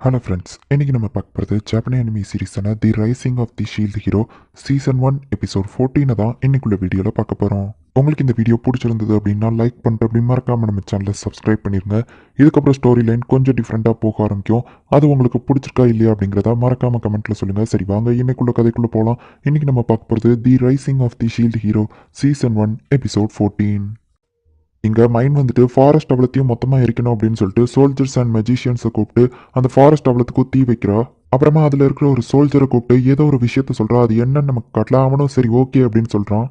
Hello friends இன்னைக்கு நம்ம பார்க்க போகிறது Japanese anime சீரீஸான the rising of the shield hero season one episode ஃபோர்டீனை தான் இன்றைக்குள்ள வீடியோவில் பார்க்க போகிறோம் உங்களுக்கு இந்த வீடியோ பிடிச்சிருந்தது அப்படின்னா லைக் பண்ணிட்டு அப்படி மறக்காம நம்ம சேனலை சப்ஸ்கிரைப் பண்ணிருங்க. இதுக்கப்புறம் ஸ்டோரி லைன் கொஞ்சம் டிஃப்ரெண்ட்டாக போக ஆரம்பிக்கும். அது உங்களுக்கு பிடிச்சிருக்கா இல்லையா அப்படிங்கிறத மறக்காம கமெண்ட்ல சொல்லுங்கள் சரி வாங்க இன்னைக்குள்ள கதைக்குள்ளே போகலாம் இன்னைக்கு நம்ம பார்க்க போகிறது the rising of the shield hero season one episode fourteen இங்கே மைண்ட் வந்துட்டு ஃபாரஸ்ட் அவலத்தையும் மொத்தமாக எரிக்கணும் அப்படின்னு சொல்லிட்டு சோல்ஜர்ஸ் அண்ட் மெஜிஷியன்ஸை கூப்பிட்டு அந்த ஃபாரஸ்ட் அவலத்துக்கும் தீ வைக்கிறா. அப்புறமா அதில் இருக்கிற ஒரு சோல்ஜரை கூப்பிட்டு ஏதோ ஒரு விஷயத்த சொல்கிறா அது என்னன்னு நமக்கு கட்டலாமனும் சரி ஓகே அப்படின்னு சொல்கிறான்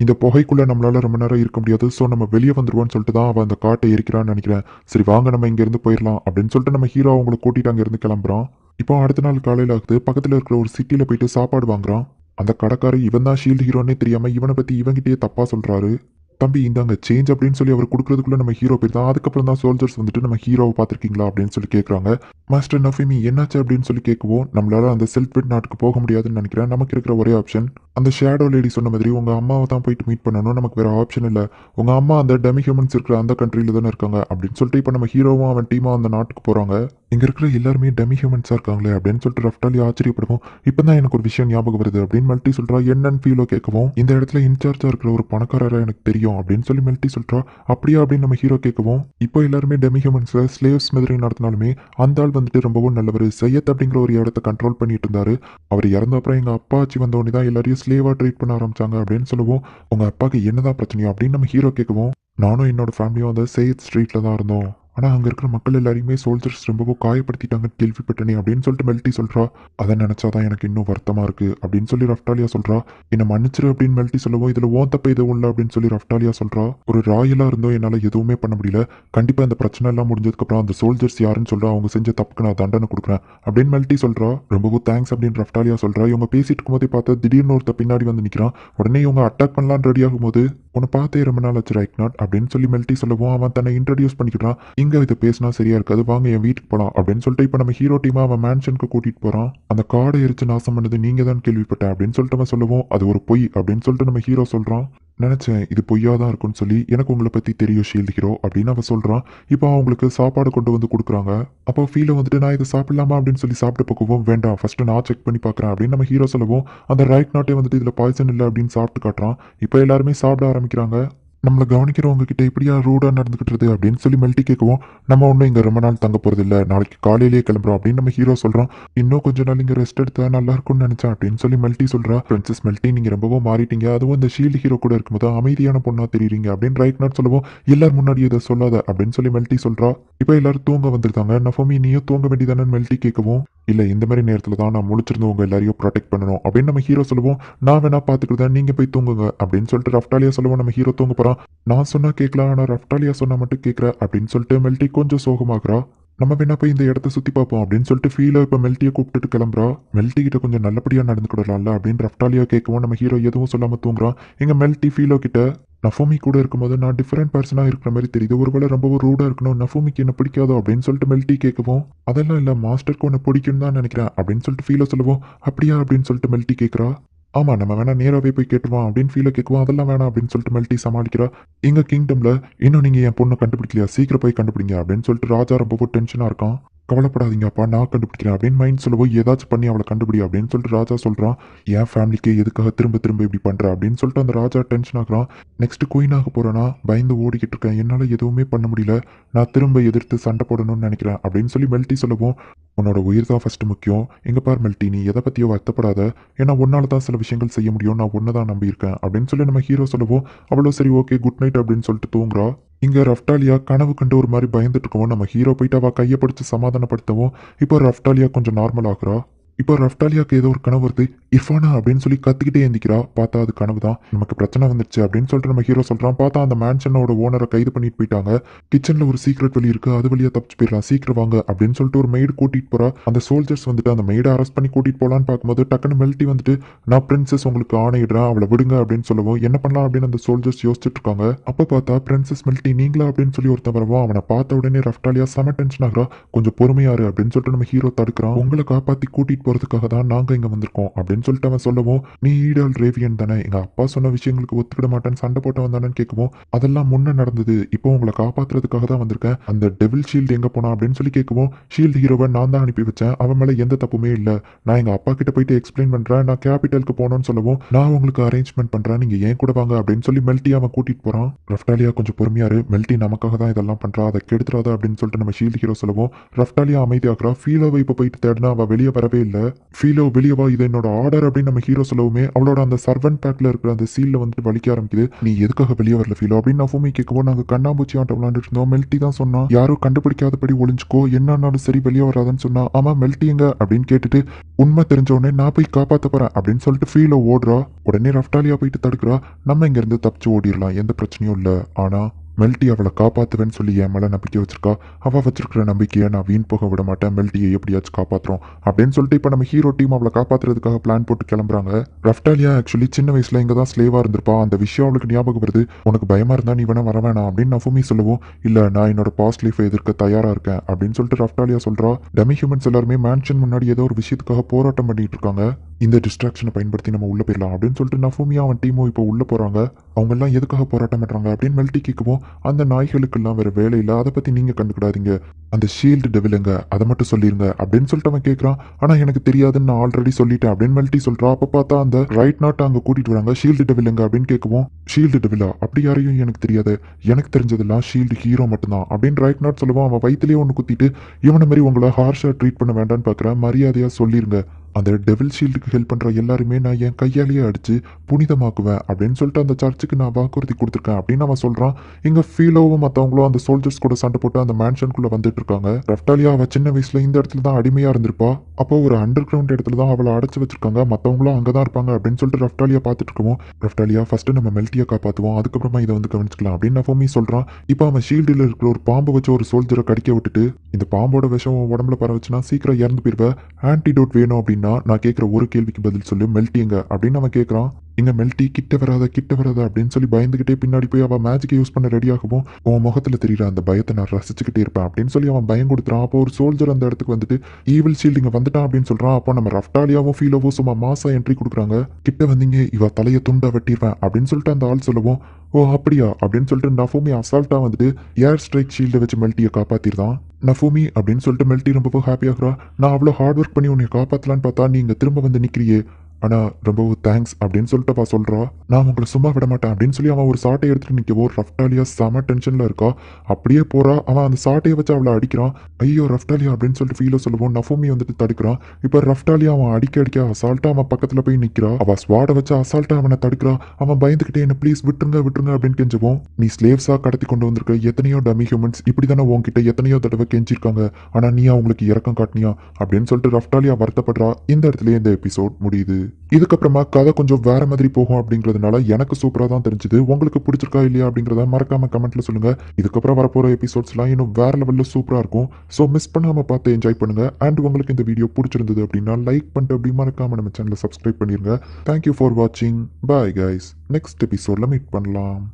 இந்த புகைக்குள்ளே நம்மளால் ரொம்ப நேரம் இருக்க முடியாது. ஸோ நம்ம வெளியே வந்துடுவோம்னு சொல்லிட்டு தான் அவன் அந்த காட்டை எரிக்கிறான்னு நினைக்கிறேன். சரி வாங்க நம்ம இங்கேருந்து போயிடலாம் அப்படின்னு சொல்லிட்டு நம்ம ஹீரோ அவங்களை கூட்டிட்டு அங்கேருந்து கிளம்புறான். இப்போ அடுத்த நாள் காலையில் ஆகுது. பக்கத்தில் இருக்கிற ஒரு சிட்டியில் போயிட்டு சாப்பாடு வாங்குறான். அந்த கடைக்காரர் இவன் தான் ஷீல்டு ஹீரோன்னே தெரியாமல் இவனை பற்றி இவங்கிட்டயே தப்பாக சொல்கிறாரு தம்பி இந்தாங்க சேஞ்ச் அப்படின்னு சொல்லி அவர் கொடுக்கறதுக்குள்ள நம்ம ஹீரோ போய் அதுக்கப்புறம் தான் சோல்ஜர்ஸ் வந்துட்டு நம்ம ஹீரோவை பார்த்துருக்கீங்களா அப்படின்னு சொல்லி கேட்குறாங்க மாஸ்டர் நஃபிமி என்னாச்சு அப்படின்னு சொல்லி கேட்குவோம் நம்மளால அந்த செல்ஃபிட் நாட்டுக்கு போக முடியாதுன்னு நினைக்கிறேன். நமக்கு இருக்கிற ஒரே ஆப்ஷன் அந்த ஷேடோ லேடி சொன்ன மாதிரி உங்க அம்மாவை தான் போயிட்டு மீட் பண்ணணும். நமக்கு வேற ஆப்ஷன் இல்லை. உங்க அம்மா அந்த டெமி ஹியூமன்ஸ் இருக்கிற அந்த கண்ட்ரியில் தானே இருக்காங்க அப்படின்னு சொல்லிட்டு இப்போ நம்ம ஹீரோவும் அவன் டீமாக அந்த நாட்டுக்கு போறாங்க. இங்க இருக்கிற எல்லாருமே டெமி ஹியூமன்ஸா இருக்காங்களே அப்படின்னு சொல்லிட்டு ரஃப்டாலி ஆச்சரியப்படுவோம். இப்பதான் எனக்கு ஒரு விஷயம் ஞாபகம் வருது அப்படின்னு மெல்ட்டி சொல்றா என்னன்னு ஃபீலோ கேட்கவும் இந்த இடத்துல இன்சார்ஜா இருக்கிற ஒரு பணக்காரரா எனக்கு தெரியும் அப்படின்னு சொல்லி மெல்ட்டி சொல்றா. அப்படியா? அப்படின்னு நம்ம ஹீரோ கேட்கவும் இப்போ எல்லாருமே டெமி ஹியூமன்ஸ்ல ஸ்லேவ்ஸ் மாதிரி நடத்தினாலுமே அந்த ஆள் வந்துட்டு ரொம்பவும் நல்லவர். சையத் அப்படிங்கிற ஒரு இடத்த கண்ட்ரோல் பண்ணிட்டு இருந்தாரு அவர் இறந்த அப்புறம் எங்க அப்பாச்சி ஆச்சு உடனே தான் எல்லாரையும் ஸ்லேவா ட்ரீட் பண்ண ஆரம்பிச்சாங்க அப்படின்னு சொல்லுவோம். உங்க அப்பாக்கு என்னதான் பிரச்சனையோ அப்படின்னு நம்ம ஹீரோ கேட்கவும் நானும் என்னோட ஃபேமிலியும் அந்த சையத் ஸ்ட்ரீட்ல தான் இருந்தோம். ஆனால் அங்கே இருக்கிற மக்கள் எல்லாரையுமே சோல்ஜர்ஸ் ரொம்பவும் காயப்படுத்திட்டாங்க கேள்விப்பட்டனே அப்படின்னு சொல்லிட்டு மெல்ட்டி சொல்கிறா அதை நினச்சாதான் எனக்கு இன்னும் வருத்தமாக இருக்குது அப்படின்னு சொல்லி ரஃப்டாலியா சொல்கிறா என்னை மன்னிச்சிரு அப்படின்னு மெல்ட்டி சொல்லவும் இதில் ஓன் தப்பு எதுவும் இல்லை அப்படின்னு சொல்லி ரஃப்டாலியா சொல்கிறா ஒரு ராயலாக இருந்தோ என்னால் எதுவுமே பண்ண முடியல. கண்டிப்பாக இந்த பிரச்சனை எல்லாம் முடிஞ்சதுக்கப்புறம் அந்த சோல்ஜர்ஸ் யாருன்னு சொல்கிறா அவங்க செஞ்ச தப்புக்கு நான் தண்டனை கொடுக்குறேன் அப்படின்னு மெல்ட்டி சொல்கிறா ரொம்பவும் தேங்க்ஸ் அப்படின்னு ரஃப்டாலியா சொல்கிறா இவங்க பேசிட்டு இருக்கும்போதே பார்த்தா திடீர்னு ஒருத்த பின்னாடி வந்து நிற்கிறான் உடனே இவங்க அட்டாக் பண்ணலான்னு ரெடி ஆகும்போது உன்னை பார்த்தே ரொம்ப நாள் ஆச்சு ரைட் நாட் அப்படின்னு சொல்லி மெல்ட்டி சொல்லவும் அவன் தன்னை இன்ட்ரடியூஸ் பண்ணிக்கிறான் இங்கே இதை பேசினா சரியா இருக்காது வாங்க என் வீட்டுக்கு போகலாம் அப்படின்னு சொல்லிட்டு இப்போ நம்ம ஹீரோ டீமா அவன் மேன்ஷனுக்கு கூட்டிட்டு போறான். அந்த காடை எரிச்சு நாசம் பண்ணது நீங்கள் தான் கேள்விப்பட்டேன் அப்படின்னு சொல்லிட்டு அவன் சொல்லுவோம் அது ஒரு பொய் அப்படின்னு சொல்லிட்டு நம்ம ஹீரோ சொல்றான். நினச்சேன் இது பொய்யா தான் இருக்கும்னு சொல்லி எனக்கு உங்களை பற்றி தெரியும் ஷீல்டு அப்படின்னு அவன் சொல்கிறான் இப்போ அவங்களுக்கு சாப்பாடு கொண்டு வந்து கொடுக்குறாங்க. அப்போ ஃபீலை வந்துட்டு நான் இதை சாப்பிடலாமா அப்படின்னு சொல்லி சாப்பிட்டு போகவும் வேண்டாம். ஃபஸ்ட்டு நான் செக் பண்ணி பார்க்குறேன் அப்படின்னு நம்ம ஹீரோ சொல்லவும் அந்த ரைட் நாட்டே வந்துட்டு இதில் பாய்சன் இல்லை அப்படின்னு சாப்பிட்டு காட்டுறான். இப்போ எல்லாருமே சாப்பிட ஆரம்பிக்கிறாங்க. நம்மளை கவனிக்கிறவங்க கிட்ட இப்படியா ரூடா நடந்துக்கிட்டு அப்படின்னு சொல்லி மெல்ட்டி கேட்கவும் நம்ம ஒன்றும் இங்க ரொம்ப நாள் தங்க போறது இல்லை நாளைக்கு காலையிலேயே கிளம்புறோம் அப்படின்னு நம்ம ஹீரோ சொல்றோம் இன்னும் கொஞ்ச நாள் இங்க ரெஸ்ட் எடுத்தா நல்லா இருக்கும்னு நினைச்சேன் அப்படின்னு சொல்லி மெல்ட்டி சொல்றா. பிரின்சஸ் மெல்ட்டி நீங்க ரொம்பவும் மாறிட்டீங்க. அதுவும் இந்த ஷீல்டு ஹீரோ கூட இருக்கும்போது அமைதியான பொண்ணா தெரியுறீங்க அப்படின்னு ரைட் நாட் சொல்லுவோம். எல்லாரும் முன்னாடி இதை சொல்லாத அப்படின்னு சொல்லி மெல்ட்டி சொல்றா. இப்போ எல்லாரும் தூங்க வந்திருக்காங்க. நஃபோமி நீயும் தூங்க வேண்டியதானு மெல்ட்டி கேட்கவும் இல்லை இந்த மாதிரி நேரத்தில் தான் நான் முழிச்சிருந்தவங்க எல்லாரையும் ப்ரொடெக்ட் பண்ணணும். அப்படின்னு நம்ம ஹீரோ சொல்லுவோம். நான் வேணா பார்த்துக்கிறதா நீங்கள் போய் தூங்குங்க. அப்படின்னு சொல்லிட்டு ரஃப்டாலியா சொல்லுவோம். நம்ம ஹீரோ தூங்க போகிறான் நான் சொன்னால் கேட்கலாம். ஆனால் ரஃப்டாலியா சொன்னால் மட்டும் கேட்குற. அப்படின்னு சொல்லிட்டு மெல்ட்டி கொஞ்சம் சோகமாகறா. நம்ம வேணா போய் இந்த இடத்த சுற்றி பார்ப்போம். அப்படின்னு சொல்லிட்டு ஃபீலோ இப்போ மெல்ட்டியை கூப்பிட்டுட்டு கிளம்புறா. மெல்ட்டி கிட்ட கொஞ்சம் நல்லபடியாக நடந்துக்கிடலாம்ல அப்படின்னு ரஃப்டாலியா கேட்கவும் நம்ம ஹீரோ எதுவும் சொல்லாமல் தூங்குறான். எங்கள் மெல்ட்டி ஃபீலோ கிட்ட நஃபோமி கூட இருக்கும்போது நான் டிஃப்ரெண்ட் பர்சனாக இருக்கிற மாதிரி தெரியுது. ஒருவேளை ரொம்பவும் ரூடாக இருக்கணும். நஃபோமிக்கு என்ன பிடிக்காதோ அப்படின்னு சொல்லிட்டு மெல்ட்டி கேட்கவும் அதெல்லாம் இல்லை மாஸ்டருக்கு உன்னை பிடிக்கும்னு தான் நினைக்கிறேன் அப்படின்னு சொல்லிட்டு ஃபீலை சொல்லுவோம். அப்படியா? அப்படின்னு சொல்லிட்டு மெல்ட்டி கேட்குறா. ஆமாம் நம்ம வேணால் நேராகவே போய் கேட்டுருவோம் அப்படின்னு ஃபீலை கேட்குவோம் அதெல்லாம் வேணாம் அப்படின்னு சொல்லிட்டு மெல்ட்டி சமாளிக்கிறா. எங்கள் கிங்டமில் இன்னும் நீங்கள் என் பொண்ணை கண்டுபிடிக்கலையா? சீக்கிரம் போய் கண்டுபிடிங்க அப்படின்னு சொல்லிட்டு ராஜா ரொம்பவும் டென்ஷனாக இருக்கான். கவலைப்படாதீங்கப்பா நான் கண்டுபிடிக்கிறேன் அப்படின்னு மைண்ட் சொல்லவோ ஏதாச்சும் பண்ணி அவளை கண்டுபிடி அப்படின்னு சொல்லிட்டு ராஜா சொல்கிறான் என் ஃபேமிலிக்கு எதுக்காக திரும்ப திரும்ப இப்படி பண்ணுற அப்படின்னு சொல்லிட்டு அந்த ராஜா டென்ஷன் ஆகிறான். நெக்ஸ்ட் குயினாக போகிறேன்னா பயந்து ஓடிக்கிட்டு இருக்கேன். என்னால் எதுவுமே பண்ண முடியல. நான் திரும்ப எதிர்த்து சண்டை போடணும்னு நினைக்கிறேன் அப்படின்னு சொல்லி மெல்ட்டி சொல்லவும் உன்னோட உயிர் தான் ஃபஸ்ட்டு முக்கியம். எங்கே பார் மெல்ட்டி நீ எதை பற்றியோ வருத்தப்படாத. ஏன்னா உன்னால தான் சில விஷயங்கள் செய்ய முடியும் நான் ஒன்று தான் நம்பியிருக்கேன். அப்படின்னு சொல்லி நம்ம ஹீரோ சொல்லுவோம். அவ்வளோ சரி ஓகே குட் நைட் அப்படின்னு சொல்லிட்டு தூங்குறா. இங்கே ரஃப்டாலியா கனவு கண்டு ஒரு மாதிரி பயந்துட்டு இருக்கவும் நம்ம ஹீரோ போயிட்டு அவள் கையை பிடிச்சி சமாதானப்படுத்தவும் இப்போ ரஃப்டாலியா கொஞ்சம் நார்மல் ஆகுறா. இப்போ ரஃப்டாலியாவுக்கு ஏதோ ஒரு கனவு வருது. இஃபானா அப்படின்னு சொல்லி கத்திக்கிட்டே எந்திக்கிறா. பார்த்தா அது கனவு தான் நமக்கு பிரச்சனை வந்துருச்சு அப்படின்னு சொல்லிட்டு நம்ம ஹீரோ சொல்றான். பார்த்தா அந்த மேன்ஷனோட ஓனரை கைது பண்ணிட்டு போயிட்டாங்க. கிச்சன்ல ஒரு சீக்ரெட் வழி இருக்கு. அது வழியா தப்பிச்சு போயிடலாம் சீக்கிரம் வாங்க அப்படின்னு சொல்லிட்டு ஒரு மெய்டு கூட்டிட்டு போறா. அந்த சோல்ஜர்ஸ் வந்துட்டு அந்த மெய்டை அரெஸ்ட் பண்ணி கூட்டிட்டு போலான்னு பார்க்கும்போது டக்குன்னு மெல்ட்டி வந்துட்டு நான் பிரின்சஸ் உங்களுக்கு ஆணையிடுறேன். அவளை விடுங்க அப்படின்னு சொல்லவும் என்ன பண்ணலாம்? அப்படின்னு அந்த சோல்ஜர்ஸ் யோசிச்சுட்டு இருக்காங்க. அப்ப பார்த்தா பிரின்சஸ் மெல்ட்டி நீங்களா? அப்படின்னு சொல்லி ஒருத்தன் வரவும் அவனை பார்த்த உடனே ரஃப்டாலியா செம டென்ஷன் ஆகிறா. கொஞ்சம் பொறுமையாரு அப்படின்னு சொல்லிட்டு நம்ம ஹீரோ தடுக்கிறான். உங்களை காப்பாத்தி கூட்டிட்டு போறதுக்காக தான் நாங்க இங்க வந்திருக்கோம் அப்படின்னு அப்படின்னு சொல்லிட்டு அவன் சொல்லவும் நீ ஈடல் ரேவியன் தானே? எங்க அப்பா சொன்ன விஷயங்களுக்கு ஒத்துக்கிட மாட்டேன்னு சண்டை போட்டவன் தானேன்னு கேட்கவும் அதெல்லாம் முன்ன நடந்தது. இப்போ உங்களை காப்பாத்துறதுக்காக தான் வந்திருக்கேன் அந்த டெவில் ஷீல்டு எங்க போனா அப்படின்னு சொல்லி கேட்கவும் ஷீல்டு ஹீரோவை நான் தான் அனுப்பி வச்சேன். அவன் மேல எந்த தப்புமே இல்ல. நான் எங்க அப்பா கிட்ட போயிட்டு எக்ஸ்பிளைன் பண்றேன். நான் கேபிட்டலுக்கு போனோன்னு சொல்லவும் நான் உங்களுக்கு அரேஞ்ச்மெண்ட் பண்றேன். நீங்க ஏன் கூட வாங்க? அப்படின்னு சொல்லி மெல்ட்டி அவன் கூட்டிட்டு போறான். ரஃப்டாலியா கொஞ்சம் பொறுமையாரு மெல்ட்டி நமக்காக தான் இதெல்லாம் பண்றா. அதை கெடுத்துறாத அப்படின்னு சொல்லிட்டு நம்ம ஷீல்டு ஹீரோ சொல்லவும் ரஃப்டாலியா அமைதியாக்குறா. ஃபீலோவை இப்போ போயிட்டு தேடினா அவ வெளியே வரவே இல்லை. ஃபீலோ வெளியவா இது என்னோட ஆர்டர் அப்படின்னு நம்ம ஹீரோ சொல்லவுமே அவளோட அந்த சர்வன் பேக்ல இருக்கிற அந்த சீல்ல வந்துட்டு வலிக்க ஆரம்பிக்குது. நீ எதுக்காக வெளியே வரல ஃபீலோ அப்படின்னு நான் ஃபூமி கேட்கவும் நாங்க கண்ணாம்பூச்சி ஆட்டம் விளாண்டுட்டு இருந்தோம். மெல்ட்டி தான் சொன்னா யாரும் கண்டுபிடிக்காதபடி ஒளிஞ்சுக்கோ என்னன்னாலும் சரி வெளியே வராதுன்னு சொன்னா ஆமா மெல்ட்டிங்க அப்படின்னு கேட்டுட்டு உண்மை தெரிஞ்ச உடனே நான் போய் காப்பாத்த போறேன் அப்படின்னு சொல்லிட்டு ஃபீலோ ஓடுறா. உடனே ரஃப்டாலியா போயிட்டு தடுக்கிறா. நம்ம இங்க இருந்து தப்பிச்சு ஓடிடலாம் எந்த பிரச்சனையும் இல்லை. ஆனா மெல்டி அவளை காப்பாற்றுவேன்னு சொல்லி என் மேலே நம்பிக்கை வச்சிருக்கா. அவள் வச்சிருக்கிற நம்பிக்கையை நான் வீண் போக விட மாட்டேன். மெல்டியை எப்படியாச்சும் காப்பாற்றுறோம் அப்படின்னு சொல்லிட்டு இப்போ நம்ம ஹீரோ டீம் அவளை காப்பாத்துறதுக்காக பிளான் போட்டு கிளம்புறாங்க. ரஃப்டாலியா ஆக்சுவலி சின்ன வயசில் இங்கே தான் ஸ்லேவாக இருந்திருப்பா. அந்த விஷயம் அவளுக்கு ஞாபகம் வருது. உனக்கு பயமாக இருந்தால் நீ வேணா வர வேணாம் அப்படின்னு நஃபுமி சொல்லுவோம். இல்லை நான் என்னோட பாஸ்ட் லைஃபை எதிர்க்க தயாராக இருக்கேன் அப்படின்னு சொல்லிட்டு ரஃப்டாலியா சொல்கிறா டெமி ஹியூமன்ஸ் எல்லாருமே மேன்ஷன் முன்னாடி ஏதோ ஒரு விஷயத்துக்காக போராட்டம் பண்ணிட்டு இருக்காங்க. இந்த டிஸ்ட்ராக்ஷனை பயன்படுத்தி நம்ம உள்ள போயிடலாம் அப்படின்னு சொல்லிட்டு நஃபூமியா அவன் டீமும் இப்போ உள்ள போறாங்க. அவங்க எல்லாம் எதுக்காக போராட்டம் பண்றாங்க அப்படின்னு மெல்டி கேட்குவோம் அந்த நாய்களுக்கெல்லாம் வேற வேலை இல்லை அதை பத்தி நீங்க கண்டுக்கிடாதீங்க. அந்த ஷீல்டு டெவிலுங்க அதை மட்டும் சொல்லிருங்க அப்படின்னு சொல்லிட்டு அவன் கேட்கறான் ஆனா எனக்கு தெரியாதுன்னு நான் ஆல்ரெடி சொல்லிட்டேன் அப்படின்னு மெல்ட்டி சொல்கிறான் அப்ப பார்த்தா அந்த ரைட் நாட் அங்க கூட்டிட்டு வராங்க. ஷீல்டு டெவிலுங்க அப்படின்னு கேட்கவும் ஷீல்டு டெவிலா அப்படி யாரையும் எனக்கு தெரியாது. எனக்கு தெரிஞ்சதெல்லாம் ஷீல்டு ஹீரோ மட்டும்தான் அப்படின்னு ரைட் நாட் சொல்லுவான். அவன் வயிற்றுலேயே ஒன்று குத்திட்டு இவனை மாதிரி உங்களை ஹார்ஷா ட்ரீட் பண்ண வேண்டாம்னு பார்க்குறேன் மரியாதையா சொல்லிருங்க. அந்த டெவில் ஷீல்டுக்கு ஹெல்ப் பண்ணுற எல்லாருமே நான் என் கையாலேயே அடித்து புனிதமாக்குவேன் அப்படின்னு சொல்லிட்டு அந்த சர்ச்சுக்கு நான் வாக்குறுதி கொடுத்துருக்கேன் அப்படின்னு அவன் சொல்கிறான் இங்கே ஃபீலோவும் மற்றவங்களும் அந்த சோல்ஜர்ஸ் கூட சண்டை போட்டு அந்த மேன்ஷனுக்குள்ளே வந்துட்டு இருக்காங்க. ரஃப்டாலியா அவள் சின்ன வயசில் இந்த இடத்துல தான் அடிமையாக இருந்திருப்பா. அப்போ ஒரு அண்டர் கிரவுண்ட் இடத்துல தான் அவளை அடைச்சி வச்சிருக்காங்க. மற்றவங்களும் அங்கே தான் இருப்பாங்க அப்படின்னு சொல்லிட்டு ரஃப்டாலியா பார்த்துட்டு இருக்கோம் ரஃப்டாலியா ஃபஸ்ட்டு நம்ம மெல்ட்டியை காப்பாற்றுவோம் அதுக்கப்புறமா இதை வந்து கவனிச்சுக்கலாம் அப்படின்னு நஃபோமி சொல்கிறான் இப்போ அவன் ஷீல்டில் இருக்கிற ஒரு பாம்பை வச்சு ஒரு சோல்ஜரை கடிக்க விட்டுட்டு இந்த பாம்போட விஷம் உடம்புல பரவச்சுன்னா சீக்கிரம் இறந்து போயிருவேன் ஆன்டிடோட் வேணும் அப்படின்னா நான் கேட்குற ஒரு கேள்விக்கு பதில் சொல்லு மெல்ட்டிங்க அப்படின்னு அவன் கேட்குறான் இங்க மெல்ட்டி கிட்ட வராத கிட்ட வராத அப்படின்னு சொல்லி பயந்துகிட்டே பின்னாடி போய் அவன் மேஜிக்கை யூஸ் பண்ண ரெடி ஆகவும் உன் முகத்துல தெரியுற அந்த பயத்தை நான் ரசிச்சுக்கிட்டே இருப்பேன் அப்படின்னு சொல்லி அவன் பயம் கொடுத்துறான். அப்போ ஒரு சோல்ஜர் அந்த இடத்துக்கு வந்துட்டு ஈவில் ஷீல்டு இங்க வந்துட்டான் அப்படின்னு சொல்றான். அப்போ நம்ம ரஃப்டாலியாவும் ஃபீலோவோ சும்மா மாசா என்ட்ரி கொடுக்குறாங்க. கிட்ட வந்தீங்க இவ தலையை துண்டா வெட்டிடுவேன் அப்படின்னு சொல்லிட்டு அந்த ஆள் சொல்லவும். ஓ அப்படியா? அப்படின்னு சொல்லிட்டு நஃபோமி அசால்ட்டா வந்துட்டு ஏர் ஸ்ட்ரைக் ஷீல்டை வச்சு மெல்ட்டியை காப்பாத்திருந்தான் நஃபூமி அப்படின்னு சொல்லிட்டு மெல்ட்டி ரொம்பவும் ஹாப்பியாகிறா நான் அவ்வளோ ஹார்ட் ஒர்க் பண்ணி உன்னை காப்பாத்தலான்னு பார்த்தா நீங்கள் திரும்ப வந்து நிக்கிறியே. ஆனால் ரொம்பவும் தேங்க்ஸ் அப்படின்னு சொல்லிட்டு அவள் சொல்கிறா நான் உங்களை சும்மா விட மாட்டேன் அப்படின்னு சொல்லி அவன் ஒரு சாட்டை எடுத்துட்டு நிற்கவோ ரஃப்டாலியா செம டென்ஷனில் இருக்கா. அப்படியே போறா. அவன் அந்த சாட்டையை வச்சு அவளை அடிக்கிறான். ஐயோ ரஃப்டாலியா அப்படின்னு சொல்லிட்டு ஃபீலோ சொல்லுவோம். நஃபோமி வந்துட்டு தடுக்கிறான். இப்போ ரஃப்டாலியா அவன் அடிக்க அடிக்க அசால்ட்டாக அவன் பக்கத்தில் போய் நிக்கிறா. அவள் ஸ்வாடை வச்சு அசால்ட்டாக அவனை தடுக்கிறான் அவன் பயந்துக்கிட்டே என்ன ப்ளீஸ் விட்டுருங்க விட்டுருங்க அப்படின்னு கெஞ்சுவோம். நீ ஸ்லேவ்ஸாக கடத்தி கொண்டு வந்திருக்க எத்தனையோ டமி ஹியூமன்ஸ் இப்படி தானே உங்ககிட்ட எத்தனையோ தடவை கெஞ்சிருக்காங்க. ஆனால் நீ அவங்களுக்கு இறக்கம் காட்டினியா? அப்படின்னு சொல்லிட்டு ரஃப்டாலியா வருத்தப்படுறா. இந்த இடத்துல இந்த எபிசோட் முடியுது. இதுக்கப்புறமா கதை கொஞ்சம் வேற மாதிரி போகும் அப்படிங்கிறதுனால எனக்கு சூப்பராக தான் தெரிஞ்சுது. உங்களுக்கு பிடிச்சிருக்கா இல்லையா அப்படிங்கிறத மறக்காம கமெண்ட்ல சொல்லுங்க. இதுக்கப்புறம் வரப்போற எபிசோட்ஸ்லாம் இன்னும் வேற லெவலில் சூப்பராக இருக்கும். ஸோ மிஸ் பண்ணாம பார்த்து என்ஜாய் பண்ணுங்க. அண்ட் உங்களுக்கு இந்த வீடியோ பிடிச்சிருந்தது அப்படின்னா லைக் பண்ணிட்டு அப்படி மறக்காம நம்ம சேனலை சப்ஸ்கிரைப் பண்ணிருங்க. தேங்க்யூ ஃபார் வாட்சிங் பாய் கைஸ் நெக்ஸ்ட் எபிசோட்ல மீட் பண்ணலாம்.